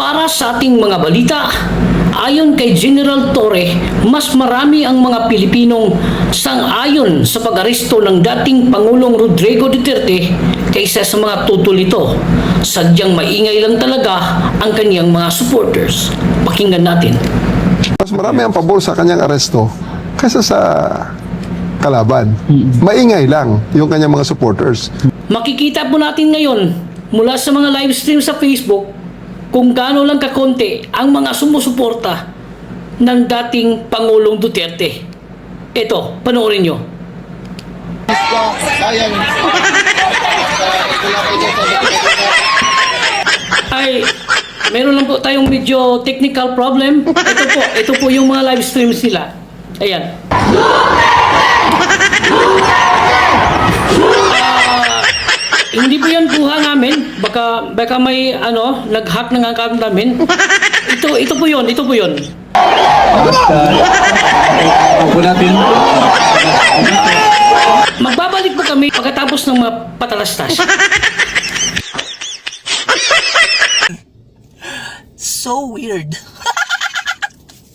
Para sa ating mga balita, ayon kay General Torre, mas marami ang mga Pilipinong sang-ayon sa pag-aresto ng dating Pangulong Rodrigo Duterte kaysa sa mga tutol nito. Sadyang maingay lang talaga ang kanyang mga supporters. Pakinggan natin. Mas marami ang pabor sa kanyang aresto kaysa sa kalaban. Maingay lang yung kanyang mga supporters. Makikita po natin ngayon mula sa mga live stream sa Facebook kung gaano lang kakonti ang mga sumusuporta ng dating Pangulong Duterte. Ito, panoorin nyo. Ay, meron lang po tayong medyo technical problem. Ito po, ito po yung mga live streams nila. Ayan. Hindi po yan kuha namin. Baka, baka may ano, nag-hack ng account namin. Ito, ito po yun, ito po yun. Ako natin. Magbabalik po kami pagkatapos ng mga patalastas. So weird.